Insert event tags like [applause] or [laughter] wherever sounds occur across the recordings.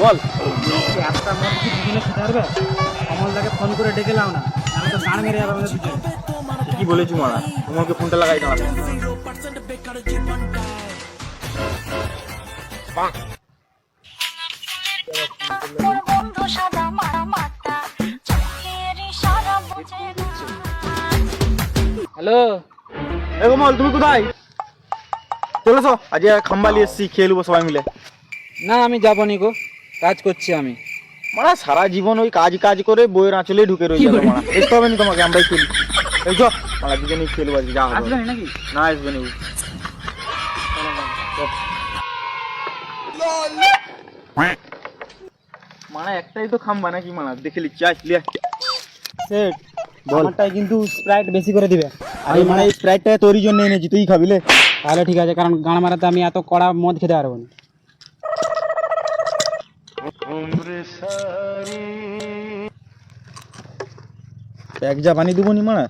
বল। একটা কি দুজনে খেতে পারবে? ফোন করে ডেকে লাও না। আমি তো গান মেরে যাবে আমাদের দুজনে কি বলেছি মারা? তোমাকে ফোনটা লাগাই দাঁড়াবে বন্ধু সাদা মারা মাতা চোখের ইশারা বুঝে হ্যালো? এ কমল তুমি কোথায়? চলেছো? আজ খাম্বালি এসছি খেয়ে নেব সবাই মিলে। না আমি যাব নি গো। কাজ করছি আমি। মারা সারা জীবন ওই কাজ কাজ করে বইয়ের আঁচলে ঢুকে রয়ে যাবে মারা। দেখতে হবে না তোমাকে আমরাই খেলি এই চ মারা দুজনেই খেলব আজকে যা হবে না নাকি? না আসবে না। ও। মারা একটাই তো খাম্বা নাকি মারা? দেখে লিচ্ছি আয় লিয়া। সেট বল। আমারটাই কিন্তু স্প্রাইট বেশি করে দিবে। আরে মানে এই স্প্রাইটটা তোর জন্য এনেছি তুই খাবি লে। তাহলে ঠিক আছে কারণ গান মারাতে আমি এত কড়া মদ খেতে পারব না। এক যা পানি দেবো নি মারা?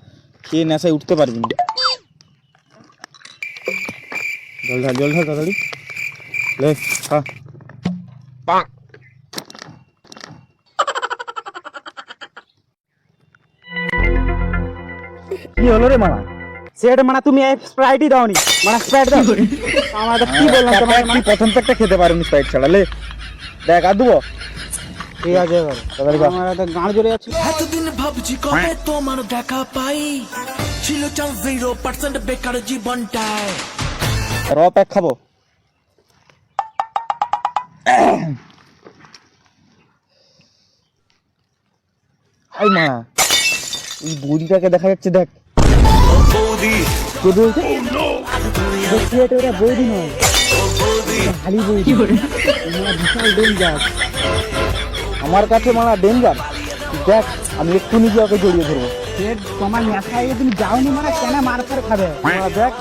খেয়ে নেশায় উঠতে পারবি না। জল ঢাল জল ঢাল তাড়াতাড়ি। লে খা। কি হলো রে মারা? সেট মানে তুমি স্প্রাইটই দাওনি। মানে স্প্রাইট দাও। [laughs] আমার কি বললাম তোমার প্রথম প্যাকটা খেতে পারবি স্প্রাইট ছাড়া? লে দেখ আর দেবো। ঠিক আছে এবার আমার গান যাচ্ছে। এতদিন ভাবছি কবে তোমার দেখা পাই। ছিল চান্স জিরো পার্সেন্ট বেকার জীবনটায়। র প্যাক খাব। আই মা এই বৌদিটাকে দেখা যাচ্ছে দেখ। বৌদি। কে বলছে বৌদি নয়। খালি বৌদি মানে বিশাল ডেঞ্জার আমার কাছে মারা ডেঞ্জার দেখ আমি একটু নিজে ওকে জড়িয়ে ধরবো। তোমার নেশায় তুমি যাওনি মানে কেন মার করে খাবে? দেখ।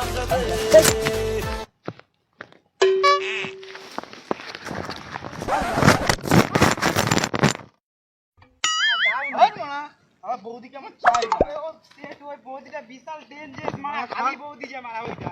বৌদিকে আমার চাই? বৌদিটা বিশাল ডেঞ্জার মারা খালি বৌদি যে মারা ওইটা।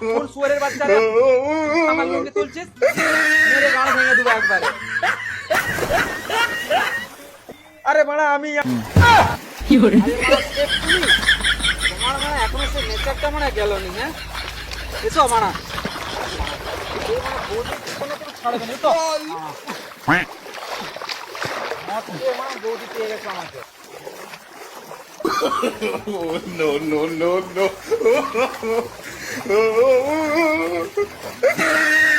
কোন শুয়ারের বাচ্চারা আমার লোককে তুলছিস? মেরে গান ভেঙে দেবো একবারে। আরে বাড়া আমি তোমার মানে এখনও সে নেচারটা মানে গেল নি হ্যাঁ? এসো মানা বৌদি পেয়ে গেছে আমাকে। No no no no [laughs]